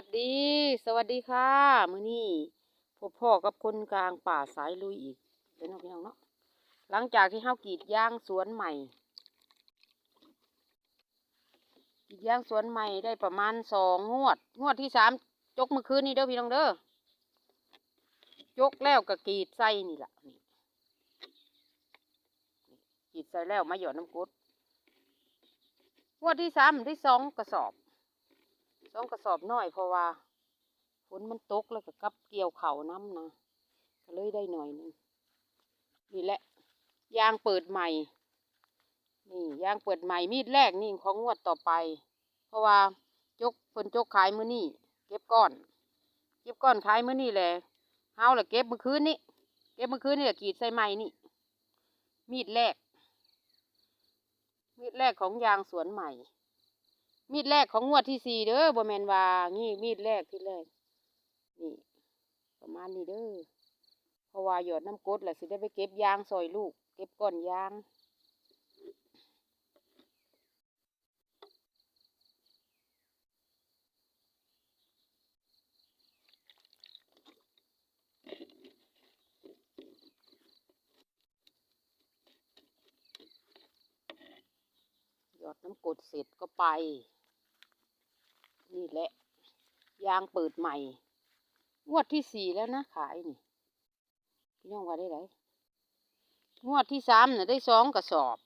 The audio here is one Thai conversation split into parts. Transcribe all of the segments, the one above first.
วัสดี สวัสดีค่ะมื้อนี้พบพ่อกับคนกลางป่าสายลุยอีกเด้อเนาะพี่น้องเนาะหลังจากที่เฮากรีดยางสวนใหม่กรีดยางสวนใหม่ได้ประมาณสองงวด งวดที่สามจกเมื่อคืนนี้เด้อพี่น้องเด้อจกแล้วก็กรีดใส่นี่แหละนี่กรีดใส่แล้วมาหยอดน้ำกรดงวดที่สามได้สองกระสอบ สองกระสอบน้อยเพราะว่าฝนมันตกแล้วก็กับเกี่ยวเข่าน้ำนะก็เลยได้หน่อยนึงนี่แหละยางเปิดใหม่ นี่ยางเปิดใหม่มีดแรกนี่ของงวดต่อไป เพราะว่าจกฝนจกขายมื้อนี่เก็บก้อน เก็บก้อนขายมื้อนี่แหละเฮาละเก็บเมื่อคืนนี้เก็บเมื่อคืนนี่แหละกรีดใส่ไม้นี่ มีดแรก มีดแรกของยางสวนใหม่ มีดแรกของงวดที่สี่เด้อบ่แมนว่านี่มีดแรกที่แรกนี่ ประมาณนี้เด้อเพราะว่าหยอดน้ำกดแหละสิได้ไปเก็บยางซอยลูก เก็บก้อนยางยอดน้ำกดเสร็จก็ไป นี่แหละ ยางเปิดใหม่ งวดที่สี่แล้วนะขายนี่พี่น้องว่าได้ไรงวดที่สามน่ะได้สองกระสอบ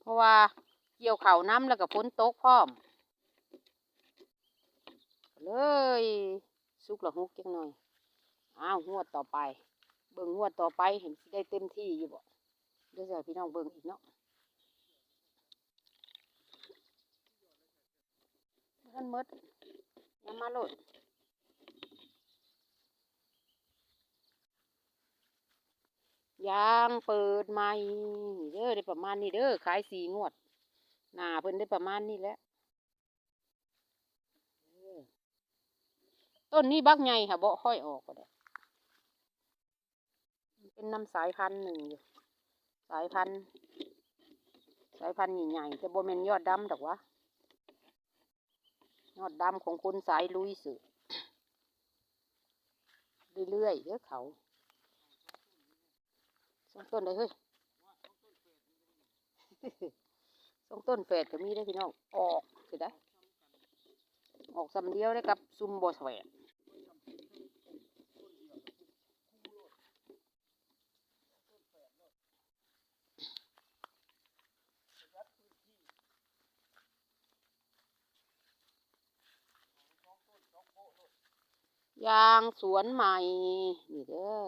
เพราะว่าเกี่ยวเข่าน้ำแล้วก็ฝนโตกพร้อม เลยสุกละหุกจังหน่อย อ้าวงวดต่อไป เบิ่งงวดต่อไปเห็นได้เต็มที่อยู่บ่เดี๋ยวจะพี่น้องเบิ่งอีกเนาะ ท่านมดยำมาโลดยางเปิดใหม่เด้อได้ประมาณนี้เด้อขายสีงวด หนาเพิ่นได้ประมาณนี้แล้วต้นนี้บักใหญ่ค่ะบ่ค่อยออกก็ได้เป็นน้ำสายพันธุ์หนึ่งอยู่สายพันธุ์สายพันธุ์ใหญ่ๆแต่บ่แม่นยอดดำดอกวะ ยอดดำของคนสายลุยสือเรื่อยๆเด้อเขาสองต้นเลยเฮ้ยสองต้นแฝดก็มีได้พี่น้อง ออกคือได้ออกสำเดียวได้กับซุมบอสวงด ยางสวนใหม่ นี่เด้อ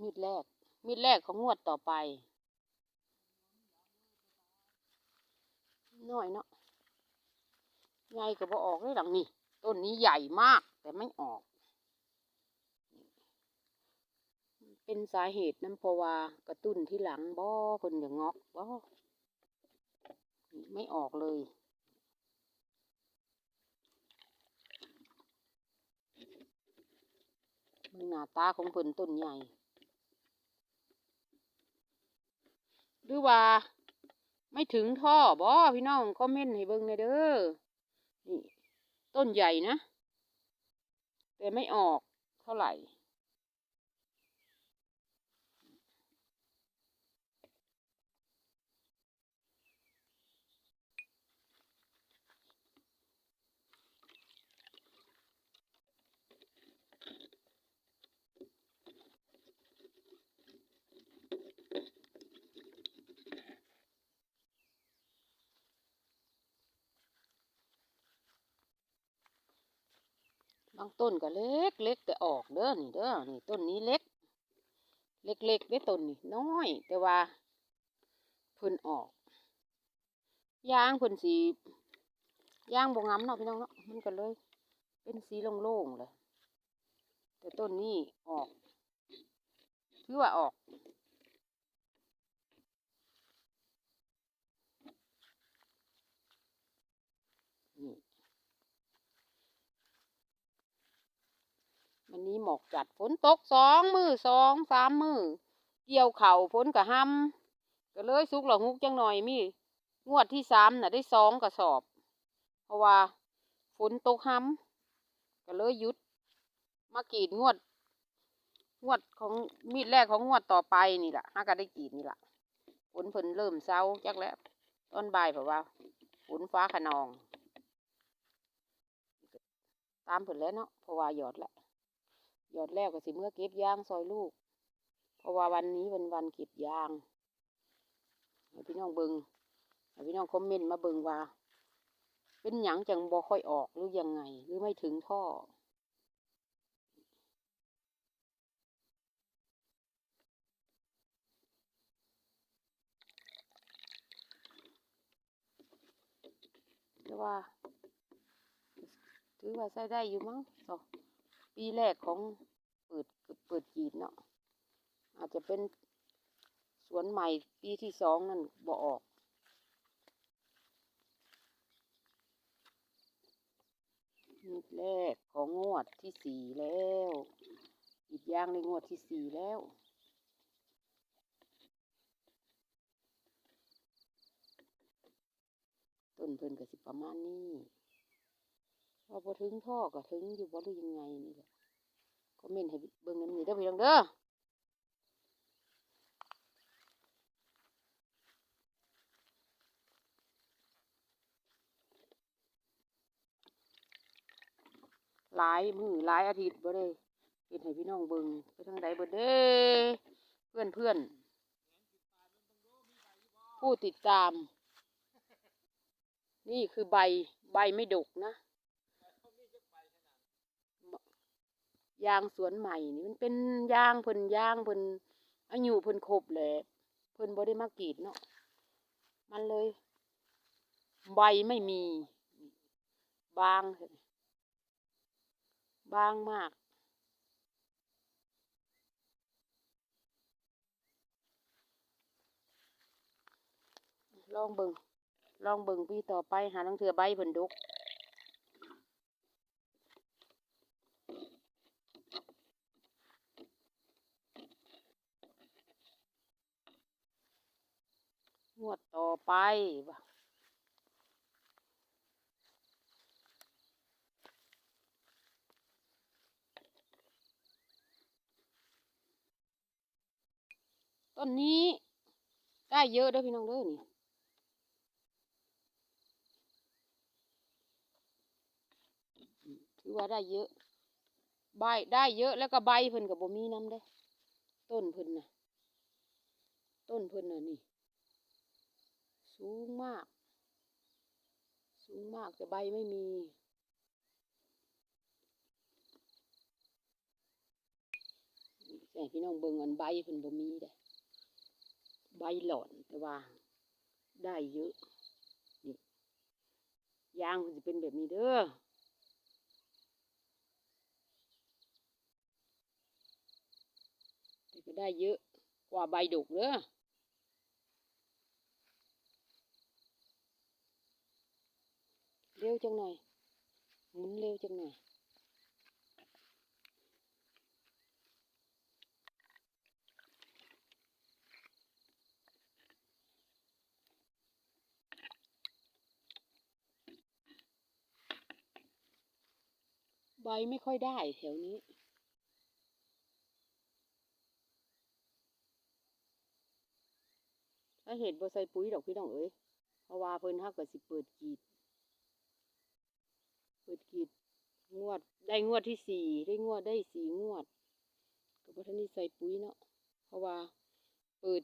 มีดแรก มีดแรกของงวดต่อไป น้อยเนาะ ใหญ่ก็บ่ออกเลยหลังนี่ต้นนี้ใหญ่มากแต่ไม่ออก เป็นสาเหตุน้ำเพราะว่ากระตุ้นที่หลังบ่เพิ่นอย่างงอกบ่ไม่ออกเลยเบิ่งหน้าตาของเพิ่นต้นใหญ่หรือว่า ไม่ถึงท่อบ่พี่น้องคอมเมนต์ให้เบิ่งหน่อยเด้อ นี่ต้นใหญ่นะ แต่ไม่ออกเท่าไหร่ บางต้นก็เล็กเล็กแต่ออกเด้อนี่เด้อนี่ต้นนี้เล็ก เล็กเล็กได้อต้นนี่น้อย แต่ว่าเพิ่นออกยางเพิ่นสียางบ่งามเนาะพี่น้องเนาะมันก็เลย เป็นสีโล่งๆเลยแต่ต้นนี้ออกถือว่าออกันนี้หมอกจัดฝนตกสองมือสองสามมือเกี่ยวเข่าฝนกะห้ำก็เลยสุกหลงฮุกจังหน่อยมีงวดที่สามน่ะได้สองกระสอบ เพราะว่าฝนตกห้ำก็เลยหยุดมากรีดงวด งวดของมีดแรกของงวดต่อไปนี่แหละห้าก็ได้กรีดนี่แหละฝนเพิ่นเริ่มเศร้าจักแล้วตอนใบ่ายแบบว่าฝนฟ้าขนอง ตามเพิ่นแล้วเนาะเพราะว่าหยอดแล้ว หยอดแล้วก็สิเมื่อเก็บยางซอยลูก เพราะว่าวันนี้เป็นวันเก็บยางให้พี่น้องเบิงให้พี่น้องคอมเมนต์มาเบิงว่า เป็นหยังจังบ่ค่อยออกหรือยังไง หรือไม่ถึงท่อแต่ว่าถือว่าใช้ได้อยู่มั้งสอง ปีแรกของเปิดเปิดกีดเนาะอาจจะเป็นสวนใหม่ปีที่สองนั่นบ่ออกนิดแรกของงวดที่สี่แล้ว อีกอย่างในงวดที่สี่แล้วต้นเพิ่นก็สิประมาณนี้ พอพอถึงท่อก็ถึงอยู่บ่หรือยังไงนี่แหละคอมเมนให้เบิ่งน้ำนี้เด้อพี่น้องเด้อหลายมือหลายอาทิตย์บ่ได้เฮ็ดให้พี่น้องเบิ่งไปทางใดเบิดเด้เพื่อนเพื่อนผู้ติดตาม นี่คือใบใบไม่ดกนะ ยางสวนใหม่นี่มันเป็นยางเพิ่นยางเพิ่นอายุเพิ่นครบแหละเพิ่นบ่ได้มากรีดเนาะมันเลย ใบไม่มี บางบางมากลองเบิ่งลองเบิ่งปีต่อไปหาลังเทือใบเพิ่นดก งวดต่อไปต้นนี้ได้เยอะเด้อพี่น้องเด้อนี่ถือว่าได้เยอะ ใบได้เยอะแล้วก็ใบเพิ่นกับบ่มีน้ำเด้ ต้นเพิ่นน่ะต้นเพิ่นน่ะนี่ สูงมาก สูงมากแต่ใบไม่มีแต่พี่น้องเบิ่งอันใบเพิ่นบ่มีเด้ใบหล่อนแต่ว่า ได้เยอะนี่ยางมันจะเป็นแบบนี้เด้อแต่ก็ได้เยอะกว่าใบดุกเด้อ เร็วจังหน่อยหมุนเร็วจังหน่อยใบไม่ค่อยได้แถวนี้ถ้าเห็ดบ่ใส่ปุ๋ยดอกพี่น้องเอ้ยเพราะว่าเพิ่นฮักก็สิเปิดกีด ปิดกีดงวด ได้งวดที่สี่ได้งวดได้สี่งวดก็บ่ทันได้ใส่ปุ๋ยเนาะเพราะว่า เปิด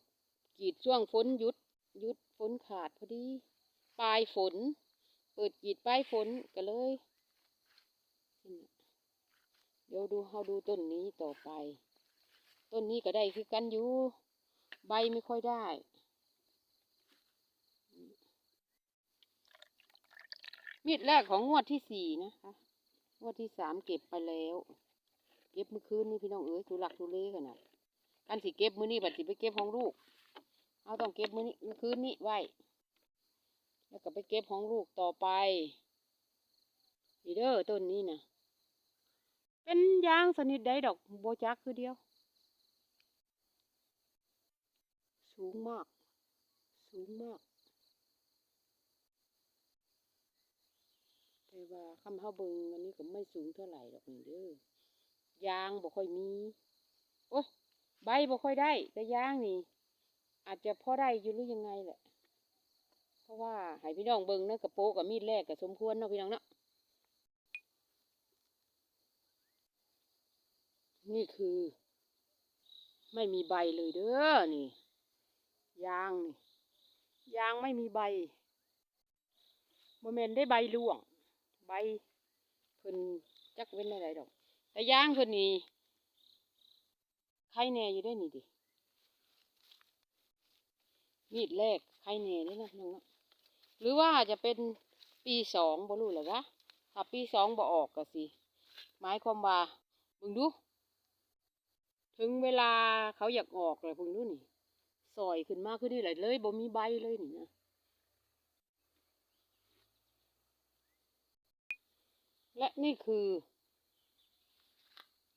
กีดช่วงฝนหยุดหยุดฝนขาดพอดีปลายฝน เปิดกีดปลายฝนก็เลย เดี๋ยวดูเฮาดูต้นนี้ต่อไป ต้นนี้ก็ได้คือกันอยู่ ใบไม่ค่อยได้ มีดแรกของงวดที่สี่นะคะงวดที่สามเก็บไปแล้ว เก็บเมื่อคืนนี่พี่น้องเอ๋ยทุลักทุเลขนาดกันสิเก็บมื้อนี้บัดสิไปเก็บของลูก เอาต้องเก็บมื้อนี้เมื่อคืนนี้ไว้แล้วก็ไปเก็บของลูกต่อไปนี่เด้อต้นนี้นะเป็นยางสนิทใดดอกโบจักคือเดียว สูงมาก สูงมาก แต่ ว่าคำเฮาเบิงอันนี้ก็ไม่สูงเท่าไหร่ดอกนี่เด้อยางบ่ค่อยมี โอ้ใบบ่ค่อยได้ แต่ยางนี่ อาจจะพอได้อยู่หรือยังไงแหละ เพราะว่าให้พี่น้องเบิงเนาะกระโปะกับมีดแรกก็สมควรเนาะพี่น้องเนาะนี่คือ ไม่มีใบเลยเด้อนี่ ยางนี่ยางไม่มีใบโมเมนได้ใบร่วง ใบเพิ่นจักเว้นอะไรดอก แต่ย่างเพิ่นนี่ไข่แหน่อยู่ได้นี่ดิมีดแรกไข่แหน่นี่นะน้องเนาะหรือว่าจะเป็นปีสองบ่รู้หรอวะถ้าปีสองบ่ออกก็สิหมายความว่าเบิ่งดู ถึงเวลาเขาอยากออกเลยพวกนู้นนี่ซอยขึ้นมากขึ้นนี่เลยเลยบ่มีใบเลยนี่นะ และนี่คือ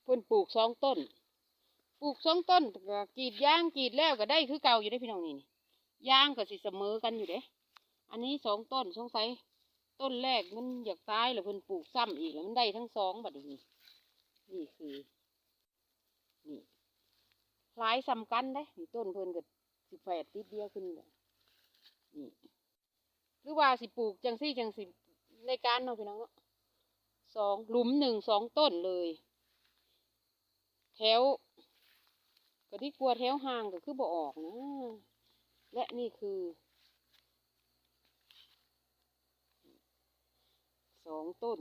เพิ่นปลูกสองต้น ปลูกสองต้นก็กรีดยางกรีดแล้วก็ได้คือเก่าอยู่ได้พี่น้องนี่นี่ยางก็สิเสมอกันอยู่เด้อันนี้สองต้นสงสัยต้นแรกมันอยากตายแล้วเพิ่นปลูกซ้ำอีกแล้วมันได้ทั้งสองบัดนี้นี่คือนี่คล้ายสำกันได้นี่ต้นเพิ่นก็สิแฝดติดเดียวขึ้นเลยนี่หรือว่าสิปลูกจังซี่จังสิในการเนาะพี่น้องเนาะ สองหลุมหนึ่งสองต้นเลย แถวก็ที่กลัวแถวห่างก็คือบ่ออกนะ และนี่คือสองต้น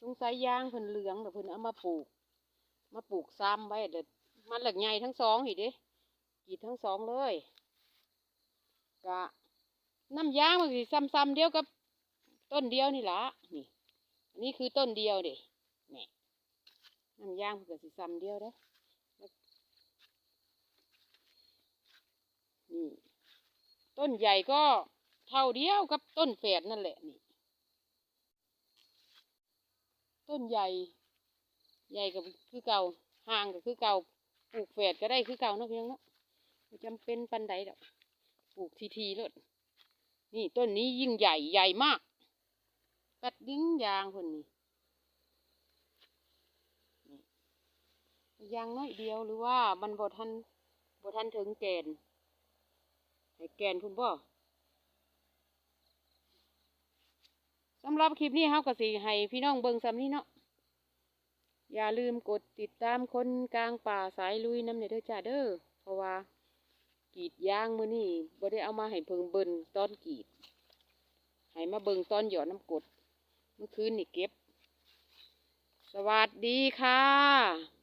สงสัยยางเพิ่นเหลืองแต่เพิ่นเอามาปลูก มาปลูกซ้ำไว้เด็ดมันหลักใหญ่ทั้งสองเหิเด้กรีดทั้งสองเลยกะน้ำยางมันสิซ้ำๆเดียวกับ ต้นเดียวนี่ละนี่ อันนี้คือต้นเดียวเด้นี่น้ำยางมันก็สิซ้ำเดียวเด้อนี่ ต้นใหญ่ก็เท่าเดียวกับต้นแฝดนั่นแหละนี่ ต้นใหญ่ ใหญ่กับคือเก่าห่างก็คือเก่าปลูกแฝดก็ได้คือเก่าเนาะพี่น้องเนาะจำเป็นปันใดดอกปลูกทีทีๆเลยนี่ต้นนี้ยิ่งใหญ่ใหญ่มาก กัดดิ้งยางคนนี้ยางน้อยเดียวหรือว่ามันบทันบทันถึงแกนให้แกนคุณพ่อสำหรับคลิปนี้เฮาก็สิให้พี่น้องเบิ่งซ้ำนี้เนาะอย่าลืมกดติดตามคนกลางป่าสายลุยน้ำเนเด้อจ้าเด้อเพราะว่ากรีดยางมือนี้บ่ได้เอามาให้เพิ่งเบิ่นตอนกรีดให้มาเบิ่งตอนหยอดน้ำกด เมื่อคืนนี่เก็บ สวัสดีค่ะ